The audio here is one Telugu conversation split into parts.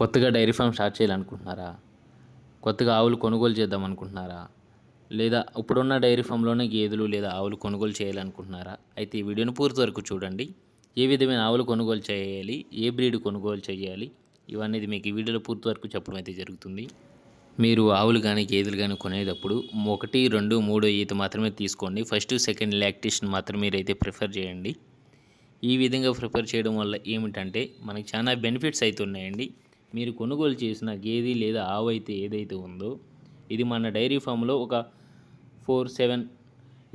కొత్తగా డైరీ ఫామ్ స్టార్ట్ చేయాలనుకుంటున్నారా? కొత్తగా ఆవులు కొనుగోలు చేద్దాం అనుకుంటున్నారా లేదా ఇప్పుడున్న డైరీ ఫామ్లోనే గేదెలు లేదా ఆవులు కొనుగోలు చేయాలనుకుంటున్నారా? అయితే ఈ వీడియోని పూర్తి వరకు చూడండి. ఏ విధమైన ఆవులు కొనుగోలు చేయాలి? ఏ బ్రీడ్ కొనుగోలు చేయాలి? ఇవన్నీ మీకు ఈ వీడియోలో పూర్తి వరకు చెప్పడం అయితే జరుగుతుంది. మీరు ఆవులు కానీ గేదెలు కానీ కొనేటప్పుడు ఒకటి రెండు మూడు ఈత మాత్రమే తీసుకోండి. ఫస్ట్ సెకండ్ లాక్టేషన్ మాత్రం మీరైతే ప్రిఫర్ చేయండి. ఈ విధంగా ప్రిఫర్ చేయడం వల్ల ఏమిటంటే మనకి చాలా బెనిఫిట్స్ అయితే ఉన్నాయండి. మీరు కొనుగోలు చేసిన గేదె లేదా ఆవు అయితే ఏదైతే ఉందో ఇది మన డైరీ ఫామ్లో ఒక ఫోర్ సెవెన్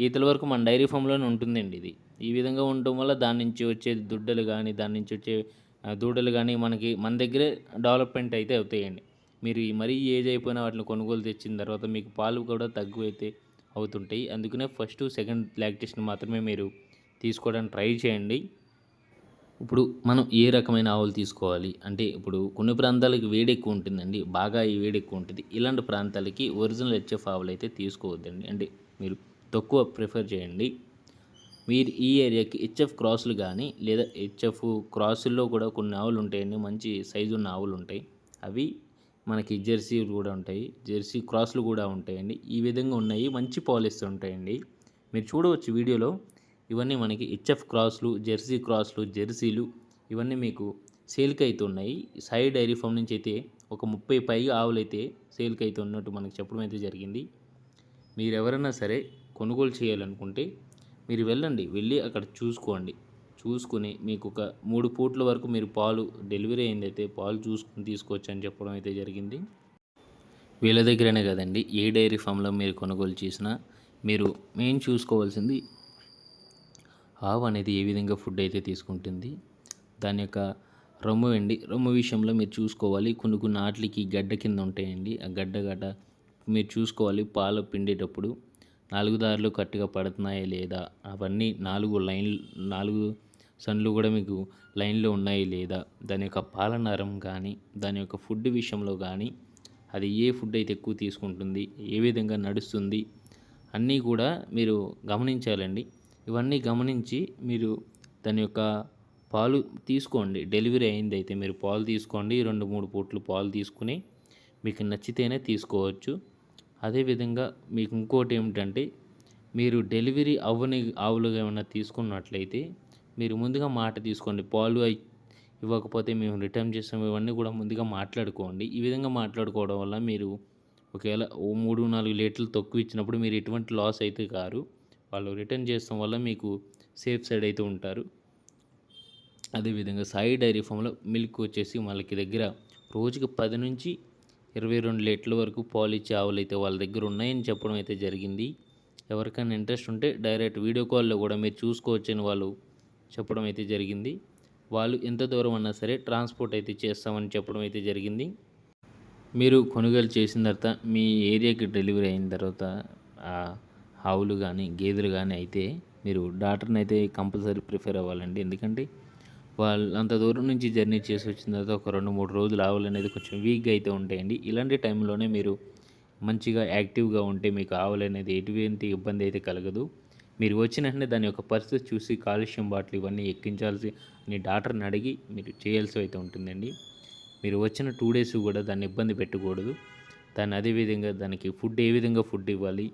ఈతల వరకు మన డైరీ ఫామ్లోనే ఉంటుందండి ఇది. ఈ విధంగా ఉండటం వల్ల దాని నుంచి వచ్చే దుడ్డలు కానీ దాని నుంచి వచ్చే దూడలు కానీ మనకి మన దగ్గరే డెవలప్మెంట్ అయితే అవుతాయండి. మీరు మరీ ఏజ్ అయిపోయిన వాటిని కొనుగోలు తెచ్చిన తర్వాత మీకు పాలు కూడా తగ్గు అయితే అవుతుంటాయి. అందుకనే ఫస్ట్ సెకండ్ లాక్టేషన్ మాత్రమే మీరు తీసుకోవడానికి ట్రై చేయండి. ఇప్పుడు మనం ఏ రకమైన ఆవులు తీసుకోవాలి? అంటే ఇప్పుడు కొన్ని ప్రాంతాలకి వేడి ఎక్కువ ఉంటుందండి. బాగా ఈ వేడి ఎక్కువ ఉంటుంది. ఇలాంటి ప్రాంతాలకి ఒరిజినల్ హెచ్ఎఫ్ ఆవులు అయితే తీసుకోవద్దండి. అంటే మీరు తక్కువ ప్రిఫర్ చేయండి. మీరు ఈ ఏరియాకి హెచ్ఎఫ్ క్రాసులు కానీ లేదా హెచ్ఎఫ్ క్రాసుల్లో కూడా కొన్ని ఆవులు ఉంటాయండి. మంచి సైజు ఉన్న ఆవులు ఉంటాయి. అవి మనకి జెర్సీ కూడా ఉంటాయి. జెర్సీ క్రాసులు కూడా ఉంటాయండి. ఈ విధంగా ఉన్నాయి. మంచి పాలిస్తూ ఉంటాయండి. మీరు చూడవచ్చు వీడియోలో ఇవన్నీ మనకి హెచ్ఎఫ్ క్రాస్లు జెర్సీ క్రాస్లు జెర్సీలు ఇవన్నీ మీకు సేల్కి అయితే ఉన్నాయి సాయి డైరీ ఫామ్ నుంచి అయితే ఒక ముప్పై పైగా ఆవులు అయితే సేల్కి అయితే ఉన్నట్టు మనకు చెప్పడం అయితే జరిగింది. మీరు ఎవరైనా సరే కొనుగోలు చేయాలనుకుంటే మీరు వెళ్ళండి వెళ్ళి అక్కడ చూసుకోండి. చూసుకుని మీకు ఒక మూడు పూట్ల వరకు మీరు పాలు డెలివరీ అయిందైతే పాలు చూసుకుని తీసుకోవచ్చు అని చెప్పడం అయితే జరిగింది. వీళ్ళ దగ్గరనే కదండి ఏ డైరీ ఫామ్లో మీరు కొనుగోలు చేసినా మీరు మెయిన్ చూసుకోవాల్సింది ఆవు అనేది ఏ విధంగా ఫుడ్ అయితే తీసుకుంటుంది దాని యొక్క రొమ్ము అండి రొమ్ము విషయంలో మీరు చూసుకోవాలి. కొన్ని కొన్ని ఆటలకి గడ్డ కింద ఉంటాయండి. ఆ గడ్డ గడ్డ మీరు చూసుకోవాలి. పాలు పిండేటప్పుడు నాలుగు దారులు కరెక్ట్గా పడుతున్నాయా లేదా? అవన్నీ నాలుగు లైన్ నాలుగు సన్లు కూడా మీకు లైన్లో ఉన్నాయి లేదా? దాని యొక్క పాలనరం కానీ దాని యొక్క ఫుడ్ విషయంలో కానీ అది ఏ ఫుడ్ అయితే ఎక్కువ తీసుకుంటుంది ఏ విధంగా నడుస్తుంది అన్నీ కూడా మీరు గమనించాలండి. ఇవన్నీ గమనించి మీరు దాని యొక్క పాలు తీసుకోండి. డెలివరీ అయింది అయితే మీరు పాలు తీసుకోండి. రెండు మూడు పూట్లు పాలు తీసుకుని మీకు నచ్చితేనే తీసుకోవచ్చు. అదేవిధంగా మీకు ఇంకోటి ఏమిటంటే మీరు డెలివరీ అవ్వని ఆవులుగా ఏమైనా తీసుకున్నట్లయితే మీరు ముందుగా మాట తీసుకోండి. పాలు అయి- ఇవ్వకపోతే మేము రిటర్న్ చేస్తాం ఇవన్నీ కూడా ముందుగా మాట్లాడుకోండి. ఈ విధంగా మాట్లాడుకోవడం వల్ల మీరు ఒకవేళ ఓ మూడు నాలుగు లీటర్లు తక్కువ ఇచ్చినప్పుడు మీరు ఎటువంటి లాస్ అయితే కారు. వాళ్ళు రిటర్న్ చేస్తాం వల్ల మీకు సేఫ్ సైడ్ అయితే ఉంటారు. అదేవిధంగా సాయి డైరీ ఫామ్లో మిల్క్ వచ్చేసి వాళ్ళకి దగ్గర రోజుకి పది నుంచి ఇరవై రెండు లీటర్ల వరకు పాలు ఇచ్చే ఆవులు అయితే వాళ్ళ దగ్గర ఉన్నాయని చెప్పడం అయితే జరిగింది. ఎవరికైనా ఇంట్రెస్ట్ ఉంటే డైరెక్ట్ వీడియో కాల్లో కూడా మీరు చూసుకోవచ్చని వాళ్ళు చెప్పడం అయితే జరిగింది. వాళ్ళు ఎంత దూరం అన్నా సరే ట్రాన్స్పోర్ట్ అయితే చేస్తామని చెప్పడం అయితే జరిగింది. మీరు కొనుగోలు చేసిన తర్వాత మీ ఏరియాకి డెలివరీ అయిన తర్వాత ఆవులు కానీ గేదెలు కానీ అయితే మీరు డాక్టర్ని అయితే కంపల్సరీ ప్రిఫర్ అవ్వాలండి. ఎందుకంటే వాళ్ళు అంత దూరం నుంచి జర్నీ చేసి వచ్చిన తర్వాత ఒక రెండు మూడు రోజులు ఆవులు అనేది కొంచెం వీక్గా అయితే ఉంటాయండి. ఇలాంటి టైంలోనే మీరు మంచిగా యాక్టివ్గా ఉంటే మీకు ఆవులు అనేది ఎటువంటి ఇబ్బంది అయితే కలగదు. మీరు వచ్చిన వెంటనే దాని యొక్క పరిస్థితి చూసి కాలుష్యం బాటిల్ ఇవన్నీ ఎక్కించాల్సి అని డాక్టర్ని అడిగి మీరు చేయాల్సి అయితే ఉంటుందండి. మీరు వచ్చిన టూ డేస్ కూడా దాన్ని ఇబ్బంది పెట్టకూడదు. దాన్ని అదేవిధంగా దానికి ఫుడ్ ఏ విధంగా ఫుడ్ ఇవ్వాలి?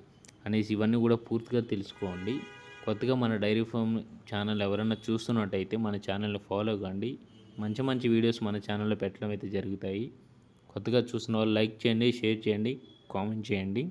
అనేసి ఇవన్నీ కూడా పూర్తిగా తెలుసుకోండి. కొత్తగా మన డైరీ ఫామ్ ఛానల్ ఎవరైనా చూస్తున్నట్టయితే మన ఛానల్ని ఫాలో కండి. మంచి మంచి వీడియోస్ మన ఛానల్లో పెట్టడం అయితే జరుగుతాయి. కొత్తగా చూసిన వాళ్ళు లైక్ చేయండి షేర్ చేయండి కామెంట్ చేయండి.